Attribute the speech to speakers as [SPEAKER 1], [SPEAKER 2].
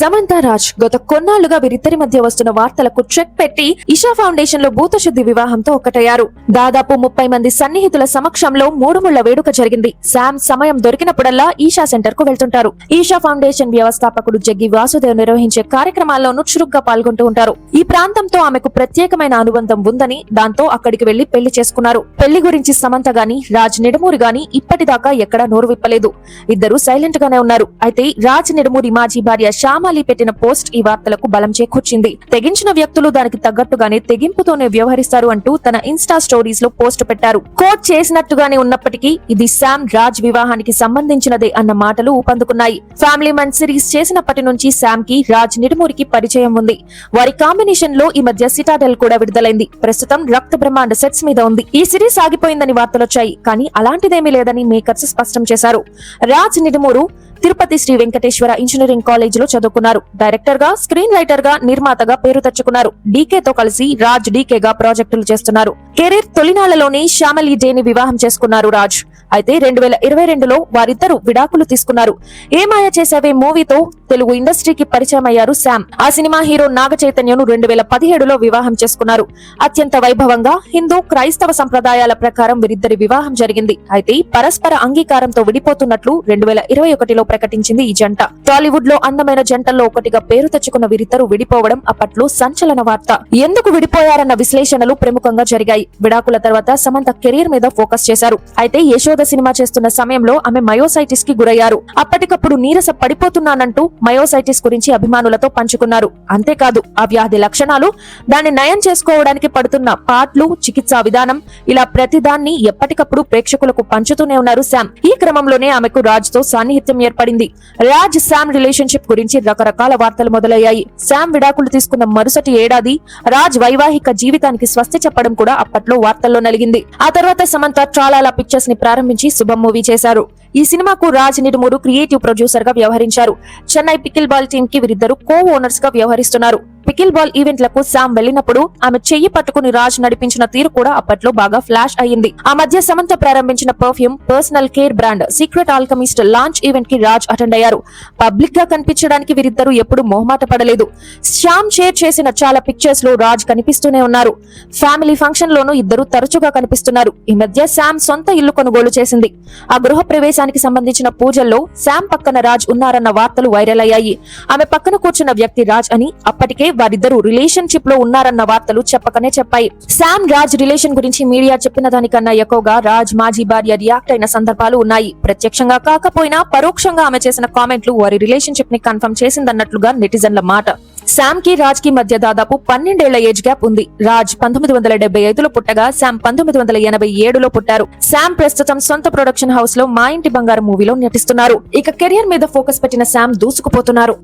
[SPEAKER 1] సమంత రాజ్ గత కొన్నాళ్ళుగా వీరిద్దరి మధ్య వస్తున్న వార్తలకు చెక్ పెట్టి ఇషా ఫౌండేషన్లో భూతశుద్ధి వివాహంతో ఒకటయ్యారు. దాదాపు ముప్పై మంది సన్నిహితుల సమక్షంలో మూడుముళ్ళ వేడుక జరిగింది. శామ్ సమయం దొరికినప్పుడల్లా ఈషా సెంటర్కు వెళ్తుంటారు. ఈషా ఫౌండేషన్ వ్యవస్థాపకుడు జగ్గి వాసుదేవ్ నిర్వహించే కార్యక్రమాల్లోనూ చురుగ్గా పాల్గొంటూ ఉంటారు. ఈ ప్రాంతంతో ఆమెకు ప్రత్యేకమైన అనుబంధం ఉందని దాంతో అక్కడికి వెళ్ళి పెళ్ళి చేసుకున్నారు. పెళ్ళి గురించి సమంత గాని రాజ్ నిడమూరి గాని ఇప్పటిదాకా ఎక్కడా నోరు విప్పలేదు. ఇద్దరు సైలెంట్ గానే ఉన్నారు. అయితే రాజ్ నిడమూరి మాజీ భార్య శ్యామ శ్యామాలి పెట్టిన పోస్ట్ ఈ వార్తలకు బలం చేకూర్చింది. తెగించిన వ్యక్తులు దానికి తగ్గట్టుగానే తెగింపుతోనే వ్యవహరిస్తారు అంటూ తన ఇన్స్టా స్టోరీస్లో పోస్ట్ పెట్టారు. కోట్ చేసినట్టుగానే ఉన్నప్పటికీ ఇది శామ్ రాజ్ వివాహానికి సంబంధించినదే అన్న మాటలు ఊపందుకున్నాయి. ఫ్యామిలీ మన్ సిరీస్ చేసినప్పటి నుంచి శామ్కి రాజ్ నిడుమూరికి పరిచయం ఉంది. వారి కాంబినేషన్లో ఈ మధ్య సిటాడెల్ కూడా విడుదలైంది. ప్రస్తుతం రక్త బ్రహ్మాండ సెట్స్ మీద ఉంది. ఈ సిరీస్ ఆగిపోయిందని వార్తలొచ్చాయి కానీ అలాంటిదేమీ లేదని మేకర్స్ స్పష్టం చేశారు. రాజ్ నిడుమూరు తిరుపతి శ్రీ వెంకటేశ్వర ఇంజనీరింగ్ కాలేజ్లో చదువుకున్నారు. డైరెక్టర్గా స్క్రీన్ రైటర్గా నిర్మాతగా పేరు తెచ్చుకున్నారు. డీకే తో కలిసి రాజ్ డీకే గా ప్రాజెక్టులు చేస్తున్నారు. కెరీర్ తొలినాళ్ళలోనే శ్యామలి డేని వివాహం చేసుకున్నారు రాజ్. అయితే రెండు వేల ఇరవై రెండులో వారిద్దరూ విడాకులు తీసుకున్నారు. ఏ మాయ చేసావే మూవీతో? తెలుగు ఇండస్ట్రీకి పరిచయం అయ్యారు శామ్. ఆ సినిమా హీరో నాగ చైతన్యను రెండు వేల పదిహేడులో వివాహం చేసుకున్నారు. అత్యంత వైభవంగా హిందూ క్రైస్తవ సంప్రదాయాల ప్రకారం వీరిద్దరి వివాహం జరిగింది. అయితే పరస్పర అంగీకారంతో విడిపోతున్నట్లు రెండు వేల ఇరవై ఒకటిలో ప్రకటించింది ఈ జంట. టాలీవుడ్లో అందమైన జంటల్లో ఒకటిగా పేరు తెచ్చుకున్న వీరిద్దరు విడిపోవడం అప్పట్లో సంచలన వార్త. ఎందుకు విడిపోయారన్న విశ్లేషణలు ప్రముఖంగా జరిగాయి. విడాకుల తర్వాత సమంత కెరీర్ మీద ఫోకస్ చేశారు. అయితే యశోద సినిమా చేస్తున్న సమయంలో ఆమె మయోసైటిస్కి గురయ్యారు. అప్పటికప్పుడు నీరస పడిపోతున్నానంటూ మయోసైటిస్ గురించి అభిమానులతో పంచుకున్నారు. అంతేకాదు ఆ వ్యాధి లక్షణాలు దాన్ని నయం చేసుకోవడానికి పడుతున్న పాటలు చికిత్సా విధానం ఇలా ప్రతిదాన్ని ఎప్పటికప్పుడు ప్రేక్షకులకు పంచుతూనే ఉన్నారు శామ్. ఈ క్రమంలోనే ఆమెకు రాజ్తో సాన్నిహిత్యం ఏర్పడింది. రాజ్ శామ్ రిలేషన్షిప్ గురించి రకరకాల వార్తలు మొదలయ్యాయి. శామ్ విడాకులు తీసుకున్న మరుసటి ఏడాది రాజ్ వైవాహిక జీవితానికి స్వస్తి చెప్పడం కూడా అప్పట్లో వార్తల్లో నలిగింది. ఆ తర్వాత సమంత ట్రాలాల పిక్చర్స్ని ప్రారంభించి శుభం మూవీ చేశారు. ఈ సినిమాకు రాజ్ నిర్మూరు క్రియేటివ్ ప్రొడ్యూసర్గా వ్యవహరించారు. చెన్నై పికిల్ బాల్ టీమ్కి వీరిద్దరు కో ఓనర్స్గా వ్యవహరిస్తున్నారు. పికిల్ బాల్ ఈవెంట్లకు శామ్ వెళ్ళినప్పుడు ఆమె చెయ్యి పట్టుకుని రాజ్ నడిపించిన తీరు కూడా అప్పట్లో బాగా ఫ్లాష్ అయ్యింది. ఆ మధ్య సమంత ప్రారంభించిన perfume personal care brand secret alchemist launch ఈవెంట్కి రాజ్ అటెండ్ అయ్యారు. పబ్లిక్గా కనిపించడానికి వీరిద్దరూ ఎప్పుడు మొహమాట పడలేదు. శ్యామ్ షేర్ చేసిన చాలా పిక్చర్స్లో రాజ్ కనిపిస్తూనే ఉన్నారు. ఫ్యామిలీ ఫంక్షన్ లోనూ ఇద్దరు తరచుగా కనిపిస్తున్నారు. ఈ మధ్య శామ్ సొంత ఇల్లు కొనుగోలు చేసింది. ఆ గృహ ప్రవేశానికి సంబంధించిన పూజల్లో శామ్ పక్కన రాజ్ ఉన్నారన్న వార్తలు వైరల్ అయ్యాయి. ఆమె పక్కన కూర్చున్న వ్యక్తి రాజ్ అని అప్పటికే వారిద్దరూ రిలేషన్షిప్లో ఉన్నారన్న వార్తలు చెప్పకనే చెప్పాయి. శామ్ రాజ్ రిలేషన్ గురించి మీడియా చెప్పిన దానికన్నా ఎక్కువగా రాజ్ మాజీ భార్య రియాక్ట్ అయిన సందర్భాలు ఉన్నాయి. ప్రత్యక్షంగా కాకపోయినా పరోక్షంగా ఆమె చేసిన కామెంట్లు వారి రిలేషన్షిప్ని కన్ఫర్మ్ చేసిందన్నట్లుగా నెటిజన్ల మాట. శామ్కి రాజ్కి మధ్య దాదాపు పన్నెండేళ్ళ ఏజ్ గ్యాప్ ఉంది. రాజ్ పంతొమ్మిది వందల డెబ్బై ఐదులో పుట్టగా శామ్ పంతొమ్మిది వందల ఎనభై ఏడులో పుట్టారు. శామ్ ప్రస్తుతం సొంత ప్రొడక్షన్ హౌస్లో మా ఇంటి బంగారు మూవీలో నటిస్తున్నారు. ఇక కెరియర్ మీద ఫోకస్ పెట్టిన శామ్ దూసుకుపోతున్నారు.